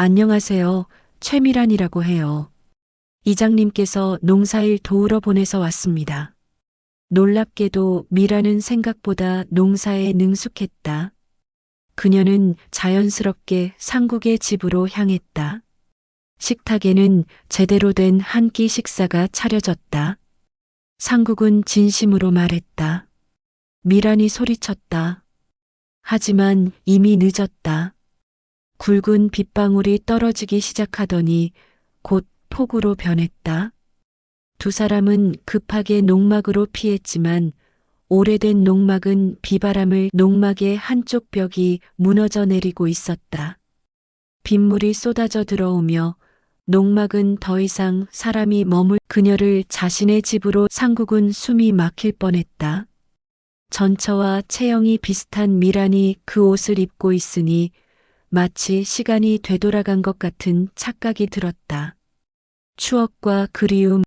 안녕하세요. 최미란이라고 해요. 이장님께서 농사일 도우러 보내서 왔습니다. 놀랍게도 미라는 생각보다 농사에 능숙했다. 그녀는 자연스럽게 상국의 집으로 향했다. 식탁에는 제대로 된 한 끼 식사가 차려졌다. 상국은 진심으로 말했다. 미란이 소리쳤다. 하지만 이미 늦었다. 굵은 빗방울이 떨어지기 시작하더니 곧 폭우로 변했다. 두 사람은 급하게 농막으로 피했지만 오래된 농막은 비바람을 농막의 한쪽 벽이 무너져 내리고 있었다. 빗물이 쏟아져 들어오며 농막은 더 이상 사람이 머물 그녀를 자신의 집으로 상국은 숨이 막힐 뻔했다. 전처와 체형이 비슷한 미란이 그 옷을 입고 있으니 마치 시간이 되돌아간 것 같은 착각이 들었다. 추억과 그리움